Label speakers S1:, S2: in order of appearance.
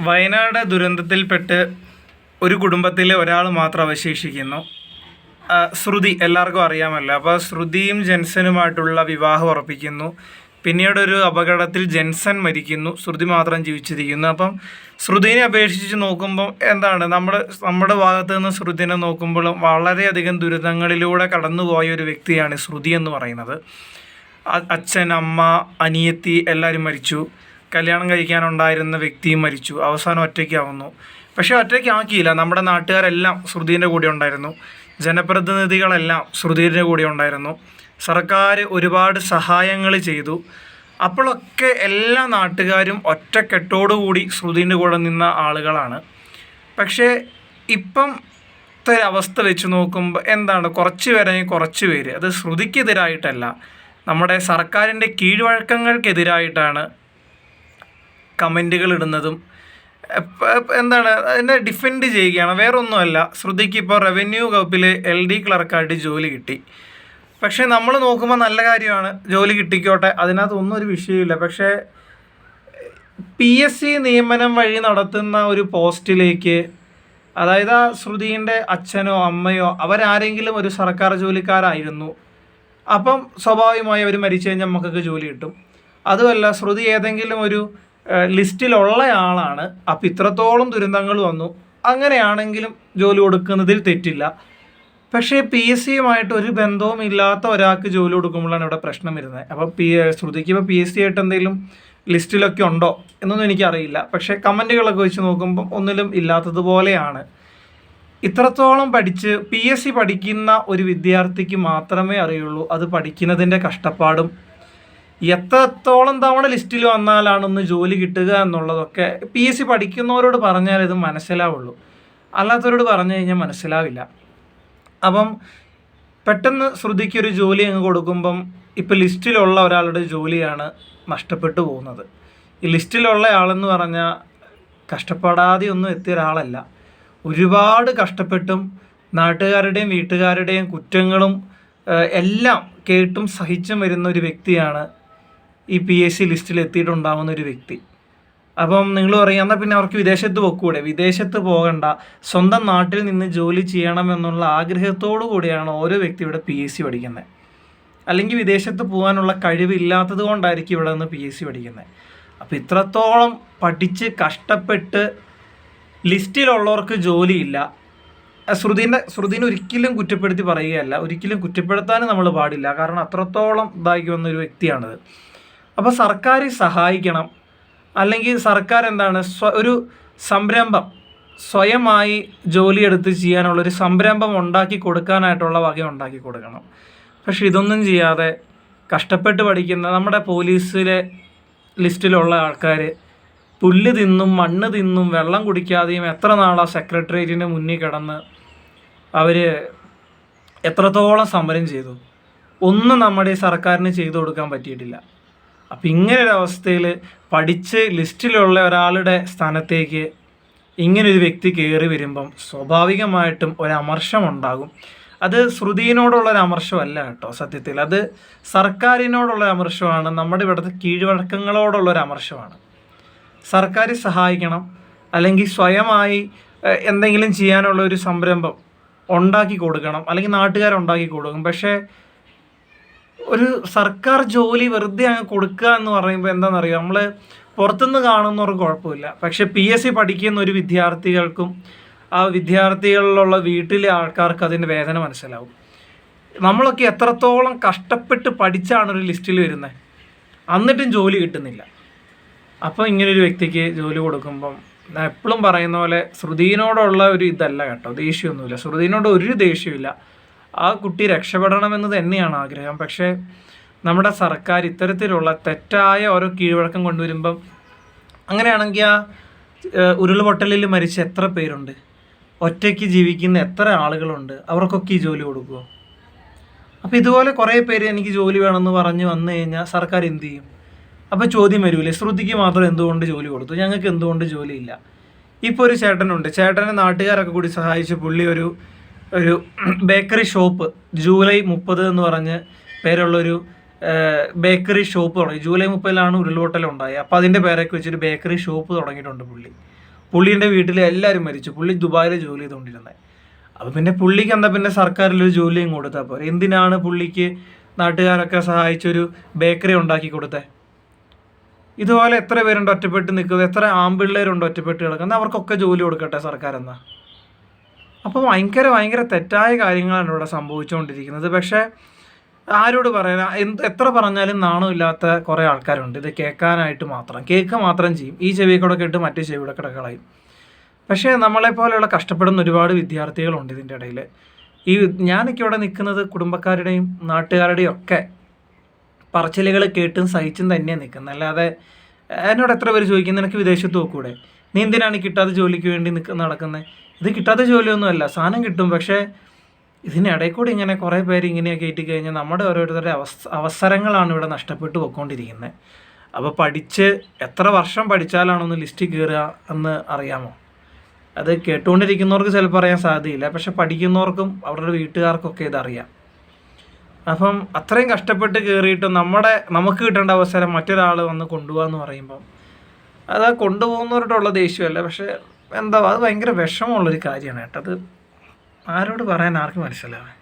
S1: വയനാട് ദുരന്തത്തിൽപ്പെട്ട് ഒരു കുടുംബത്തിലെ ഒരാൾ മാത്രം അവശേഷിക്കുന്നു. ശ്രുതി എല്ലാവർക്കും അറിയാമല്ലോ. അപ്പോൾ ശ്രുതിയും ജെൻസനുമായിട്ടുള്ള വിവാഹം ഉറപ്പിക്കുന്നു. പിന്നീട് ഒരു അപകടത്തിൽ ജെൻസൺ മരിക്കുന്നു. ശ്രുതി മാത്രം ജീവിച്ചിരിക്കുന്നു. അപ്പം ശ്രുതിനെ അപേക്ഷിച്ച് നോക്കുമ്പോൾ എന്താണ്? നമ്മൾ നമ്മുടെ ഭാഗത്ത് നിന്ന് ശ്രുതിനെ നോക്കുമ്പോൾ വളരെയധികം ദുരിതങ്ങളിലൂടെ കടന്നുപോയ ഒരു വ്യക്തിയാണ് ശ്രുതി എന്ന് പറയുന്നത്. അച്ഛൻ അമ്മ അനിയത്തി എല്ലാവരും മരിച്ചു. കല്യാണം കഴിക്കാനുണ്ടായിരുന്ന വ്യക്തിയും മരിച്ചു. അവസാനം ഒറ്റയ്ക്കാവുന്നു പക്ഷേ ഒറ്റയ്ക്കാക്കിയില്ല നമ്മുടെ നാട്ടുകാരെല്ലാം ശ്രുതിന്റെ കൂടെ ഉണ്ടായിരുന്നു. ജനപ്രതിനിധികളെല്ലാം ശ്രുതിന്റെ കൂടെ ഉണ്ടായിരുന്നു. സർക്കാർ ഒരുപാട് സഹായങ്ങൾ ചെയ്തു. അപ്പോഴൊക്കെ എല്ലാ നാട്ടുകാരും ഒറ്റക്കെട്ടോടുകൂടി ശ്രുതിന്റെ കൂടെ നിന്ന ആളുകളാണ്. പക്ഷേ ഇപ്പം അവസ്ഥ വെച്ച് നോക്കുമ്പോൾ എന്താണ്? കുറച്ച് പേരെങ്കിൽ കുറച്ച് പേര്. അത് ശ്രുതിക്കെതിരായിട്ടല്ല. നമ്മുടെ സർക്കാരിന്റെ കീഴ്വഴക്കങ്ങൾക്കെതിരായിട്ടാണ് കമന്റുകൾ ഇടുന്നതും എന്താണ് അതിനെ ഡിഫെൻഡ് ചെയ്യുകയാണ്. വേറൊന്നുമല്ല ശ്രുതിക്ക് ഇപ്പോൾ റവന്യൂ വകുപ്പിൽ എൽ ഡി ക്ലർക്കായിട്ട് ജോലി കിട്ടി. പക്ഷേ നമ്മൾ നോക്കുമ്പോൾ നല്ല കാര്യമാണ് ജോലി കിട്ടിക്കോട്ടെ. അതിനകത്ത് ഒന്നും ഒരു വിഷയമില്ല പക്ഷേ പി എസ് സി നിയമനം വഴി നടത്തുന്ന ഒരു പോസ്റ്റിലേക്ക് അതായത് ആ ശ്രുതിന്റെ അച്ഛനോ അമ്മയോ അവരാരെങ്കിലും ഒരു സർക്കാർ ജോലിക്കാരായിരുന്നു. അപ്പം സ്വാഭാവികമായി അവർ മരിച്ചു കഴിഞ്ഞാൽ നമുക്കൊക്കെ ജോലി കിട്ടും. അതുമല്ല ശ്രുതി ഏതെങ്കിലും ഒരു ലിസ്റ്റിലുള്ള ആളാണ് അപ്പം ഇത്രത്തോളം ദുരന്തങ്ങൾ വന്നു. അങ്ങനെയാണെങ്കിലും ജോലി കൊടുക്കുന്നതിൽ തെറ്റില്ല. പക്ഷേ പി എസ് സിയുമായിട്ട് ഒരു ബന്ധവും ഇല്ലാത്ത ഒരാൾക്ക് ജോലി കൊടുക്കുമ്പോഴാണ് ഇവിടെ പ്രശ്നം വരുന്നത്. അപ്പോൾ പി ശ്രുതിക്ക് ഇപ്പോൾ പി എസ് സി ആയിട്ട് എന്തെങ്കിലും ലിസ്റ്റിലൊക്കെ ഉണ്ടോ എന്നൊന്നും എനിക്കറിയില്ല. പക്ഷേ കമന്റുകളൊക്കെ വെച്ച് നോക്കുമ്പം ഒന്നിലും ഇല്ലാത്തതുപോലെയാണ്. ഇത്രത്തോളം പഠിച്ച് പി എസ് സി പഠിക്കുന്ന ഒരു വിദ്യാർത്ഥിക്ക് മാത്രമേ അറിയുള്ളൂ. അത് പഠിക്കുന്നതിന്റെ കഷ്ടപ്പാടും എത്രത്തോളം തവണ ലിസ്റ്റിൽ വന്നാലാണ് ഒന്ന് ജോലി കിട്ടുക എന്നുള്ളതൊക്കെ പി എസ് സി പഠിക്കുന്നവരോട് പറഞ്ഞാൽ ഇത് മനസ്സിലാവുള്ളൂ. അല്ലാത്തവരോട് പറഞ്ഞു കഴിഞ്ഞാൽ മനസ്സിലാവില്ല. അപ്പം പെട്ടെന്ന് ശ്രുതിക്കൊരു ജോലി അങ്ങ് കൊടുക്കുമ്പം ഇപ്പം ലിസ്റ്റിലുള്ള ഒരാളുടെ ജോലിയാണ് നഷ്ടപ്പെട്ടു പോകുന്നത്. ഈ ലിസ്റ്റിലുള്ള ആളെന്ന് പറഞ്ഞാൽ കഷ്ടപ്പെടാതെ ഒന്നും എത്തിയ ഒരാളല്ല. ഒരുപാട് കഷ്ടപ്പെട്ടും നാട്ടുകാരുടെയും വീട്ടുകാരുടെയും കുറ്റങ്ങളും എല്ലാം കേട്ടും സഹിച്ചും വരുന്ന ഒരു വ്യക്തിയാണ് ഈ പി എസ് സി ലിസ്റ്റിൽ എത്തിയിട്ടുണ്ടാവുന്ന ഒരു വ്യക്തി. അപ്പം നിങ്ങൾ പറയും എന്നാൽ പിന്നെ അവർക്ക് വിദേശത്ത് പൊക്കൂടെ? വിദേശത്ത് പോകണ്ട. സ്വന്തം നാട്ടിൽ നിന്ന് ജോലി ചെയ്യണമെന്നുള്ള ആഗ്രഹത്തോടു കൂടിയാണ് ഓരോ വ്യക്തി ഇവിടെ പി എസ് സി പഠിക്കുന്നത് അല്ലെങ്കിൽ വിദേശത്ത് പോകാനുള്ള കഴിവില്ലാത്തത് കൊണ്ടായിരിക്കും ഇവിടെ നിന്ന് പി എസ് സി പഠിക്കുന്നത് അപ്പോൾ ഇത്രത്തോളം പഠിച്ച് കഷ്ടപ്പെട്ട് ലിസ്റ്റിലുള്ളവർക്ക് ജോലിയില്ല. ശ്രുതിന്റെ ശ്രുതിനെ ഒരിക്കലും കുറ്റപ്പെടുത്തി പറയുകയല്ല. ഒരിക്കലും കുറ്റപ്പെടുത്താനും നമ്മൾ പാടില്ല. കാരണം അത്രത്തോളം ഇതാക്കി വന്നൊരു വ്യക്തിയാണിത്. അപ്പോൾ സർക്കാർ സഹായിക്കണം. അല്ലെങ്കിൽ സർക്കാർ എന്താണ്? സ്വ ഒരു സംരംഭം സ്വയമായി ജോലിയെടുത്ത് ചെയ്യാനുള്ളൊരു സംരംഭം ഉണ്ടാക്കി കൊടുക്കാനായിട്ടുള്ള വക ഉണ്ടാക്കി കൊടുക്കണം. പക്ഷെ ഇതൊന്നും ചെയ്യാതെ കഷ്ടപ്പെട്ട് പഠിക്കുന്ന നമ്മുടെ പോലീസിലെ ലിസ്റ്റിലുള്ള ആൾക്കാർ പുല്ല് തിന്നും മണ്ണ് തിന്നും വെള്ളം കുടിക്കാതെയും എത്ര നാളാ സെക്രട്ടേറിയറ്റിന്റെ മുന്നിൽ കിടന്ന് അവർ എത്രത്തോളം സമരം ചെയ്തു? ഒന്നും നമ്മുടെ സർക്കാരിന് ചെയ്തു കൊടുക്കാൻ പറ്റിയിട്ടില്ല. അപ്പം ഇങ്ങനെ ഒരു അവസ്ഥയിൽ പഠിച്ച് ലിസ്റ്റിലുള്ള ഒരാളുടെ സ്ഥാനത്തേക്ക് ഇങ്ങനൊരു വ്യക്തി കയറി വരുമ്പം സ്വാഭാവികമായിട്ടും ഒരു അമർഷം ഉണ്ടാകും അത് ശ്രുതിയിനോടുള്ള ഒരു അമർഷമല്ല കേട്ടോ സത്യത്തിൽ. അത് സർക്കാരിനോടുള്ള അമർഷമാണ് നമ്മുടെ ഇവിടുത്തെ കീഴ്വഴക്കങ്ങളോടുള്ള ഒരു അമർഷമാണ് സർക്കാർ സഹായിക്കണം അല്ലെങ്കിൽ സ്വയമായി എന്തെങ്കിലും ചെയ്യാനുള്ള ഒരു സംരംഭം ഉണ്ടാക്കി കൊടുക്കണം അല്ലെങ്കിൽ നാട്ടുകാരുണ്ടാക്കി കൊടുക്കും. പക്ഷേ ഒരു സർക്കാർ ജോലി വെറുതെ അങ്ങ് കൊടുക്കുക എന്ന് പറയുമ്പോൾ എന്താണെന്നറിയോ നമ്മൾ പുറത്തുനിന്ന് കാണുന്നവർക്ക് കുഴപ്പമില്ല. പക്ഷെ പി എസ് സി പഠിക്കുന്ന ഒരു വിദ്യാർത്ഥികൾക്കും ആ വിദ്യാർത്ഥികളിലുള്ള വീട്ടിലെ ആൾക്കാർക്ക് അതിന്റെ വേദന മനസ്സിലാവും. നമ്മളൊക്കെ എത്രത്തോളം കഷ്ടപ്പെട്ട് പഠിച്ചാണ് ഒരു ലിസ്റ്റിൽ വരുന്നത്? എന്നിട്ടും ജോലി കിട്ടുന്നില്ല. അപ്പോൾ ഇങ്ങനൊരു വ്യക്തിക്ക് ജോലി കൊടുക്കുമ്പം എപ്പോഴും പറയുന്ന പോലെ ശ്രുതിനോടുള്ള ഒരു ഇതല്ല കേട്ടോ ദേഷ്യമൊന്നുമില്ല. ശ്രുതിനോട് ഒരു ദേഷ്യമില്ല ആ കുട്ടി രക്ഷപ്പെടണമെന്ന് തന്നെയാണ് ആഗ്രഹം. പക്ഷേ നമ്മുടെ സർക്കാർ ഇത്തരത്തിലുള്ള തെറ്റായ ഓരോ കീഴ്വഴക്കം കൊണ്ടുവരുമ്പം അങ്ങനെയാണെങ്കിൽ ആ ഉരുൾപൊട്ടലിൽ മരിച്ച എത്ര പേരുണ്ട്? ഒറ്റയ്ക്ക് ജീവിക്കുന്ന എത്ര ആളുകളുണ്ട്? അവർക്കൊക്കെ ഈ ജോലി കൊടുക്കുമോ അപ്പോൾ ഇതുപോലെ കുറേ പേര് എനിക്ക് ജോലി വേണമെന്ന് പറഞ്ഞ് വന്നു കഴിഞ്ഞാൽ സർക്കാർ എന്ത് ചെയ്യും? അപ്പോൾ ചോദ്യം വരൂലേ? ശ്രുതിക്ക് മാത്രം എന്തുകൊണ്ട് ജോലി കൊടുത്തു? ഞങ്ങൾക്ക് എന്തുകൊണ്ട് ജോലിയില്ല ഇപ്പോൾ ഒരു ചേട്ടനുണ്ട്. ചേട്ടനെ നാട്ടുകാരൊക്കെ കൂടി സഹായിച്ച് പുള്ളി ഒരു ഒരു ബേക്കറി ഷോപ്പ് ജൂലൈ മുപ്പത് എന്ന് പറഞ്ഞ് പേരുള്ളൊരു ബേക്കറി ഷോപ്പ് തുടങ്ങി. ജൂലൈ മുപ്പതിലാണ് ഉരുൾപൊട്ടൽ ഉണ്ടായത്. അപ്പോൾ അതിന്റെ പേരൊക്കെ വെച്ചൊരു ബേക്കറി ഷോപ്പ് തുടങ്ങിയിട്ടുണ്ട് പുള്ളി. പുള്ളീന്റെ വീട്ടിൽ എല്ലാവരും മരിച്ചു. പുള്ളി ദുബായിൽ ജോലി ചെയ്തുകൊണ്ടിരുന്നത് അപ്പോൾ പിന്നെ പുള്ളിക്ക് എന്താ പിന്നെ സർക്കാരിലൊരു ജോലിയും കൊടുത്താൽ പോരെ. എന്തിനാണ് പുള്ളിക്ക് നാട്ടുകാരൊക്കെ സഹായിച്ചൊരു ബേക്കറി ഉണ്ടാക്കി കൊടുത്തേ? ഇതുപോലെ എത്ര പേരുണ്ട് ഒറ്റപ്പെട്ട് നിൽക്കുന്നത്? എത്ര ആമ്പിള്ളേരുണ്ട് ഒറ്റപ്പെട്ട് കിടക്കുന്നത്? അവർക്കൊക്കെ ജോലി കൊടുക്കട്ടെ സർക്കാർ എന്നാ അപ്പോൾ ഭയങ്കര ഭയങ്കര തെറ്റായ കാര്യങ്ങളാണ് ഇവിടെ സംഭവിച്ചുകൊണ്ടിരിക്കുന്നത്. പക്ഷേ ആരോട് പറയാൻ എന്ത് എത്ര പറഞ്ഞാലും നാണമില്ലാത്ത കുറേ ആൾക്കാരുണ്ട്. ഇത് കേൾക്കാനായിട്ട് മാത്രം. കേൾക്കുക മാത്രം ചെയ്യും. ഈ ചെവി കൂടെ കേട്ട് മറ്റേ ചെവി കൂടെ കിടക്കളയും കളയും. പക്ഷേ നമ്മളെപ്പോലെയുള്ള കഷ്ടപ്പെടുന്ന ഒരുപാട് വിദ്യാർത്ഥികളുണ്ട് ഇതിന്റെ ഇടയിൽ. ഈ ഞാനൊക്കെ ഇവിടെ നിൽക്കുന്നത് കുടുംബക്കാരുടെയും നാട്ടുകാരുടെയും ഒക്കെ പറച്ചിലുകൾ കേട്ടും സഹിച്ചും തന്നെയാണ് നിൽക്കുന്നത്. അല്ലാതെ എന്നോട് എത്ര പേര് ചോദിക്കുന്നത് എനിക്ക് വിദേശത്ത് പോക്കൂടെ നീ എന്തിനാണ് കിട്ടാത്ത ജോലിക്ക് വേണ്ടി നിൽക്ക നടക്കുന്നത് ഇത് കിട്ടാത്ത ജോലിയൊന്നുമല്ല സാധനം കിട്ടും. പക്ഷേ ഇതിനിടയിൽ കൂടി ഇങ്ങനെ കുറേ പേര് ഇങ്ങനെയൊക്കെ കയറ്റി കഴിഞ്ഞാൽ നമ്മുടെ ഓരോരുത്തരുടെ അവസ അവസരങ്ങളാണ് ഇവിടെ നഷ്ടപ്പെട്ടു പോയിക്കൊണ്ടിരിക്കുന്നത് അപ്പോൾ പഠിച്ച് എത്ര വർഷം പഠിച്ചാലാണൊന്ന് ലിസ്റ്റിൽ കയറുക എന്ന് അറിയാമോ? അത് കേട്ടുകൊണ്ടിരിക്കുന്നവർക്ക് ചിലപ്പോൾ അറിയാൻ സാധ്യതയില്ല പക്ഷെ പഠിക്കുന്നവർക്കും അവരുടെ വീട്ടുകാർക്കൊക്കെ ഇതറിയാം അപ്പം അത്രയും കഷ്ടപ്പെട്ട് കയറിയിട്ട് നമ്മുടെ നമുക്ക് കിട്ടേണ്ട അവസരം മറ്റൊരാൾ വന്ന് കൊണ്ടുപോകാന്ന് പറയുമ്പം അത് ആ കൊണ്ടുപോകുന്നവരോടുള്ള ദേഷ്യമല്ല. പക്ഷെ എന്താ അത് ഭയങ്കര വിഷമമുള്ളൊരു കാര്യമാണ് കേട്ടോ. അത് ആരോട് പറയാൻ ആർക്കും മനസ്സിലാവാൻ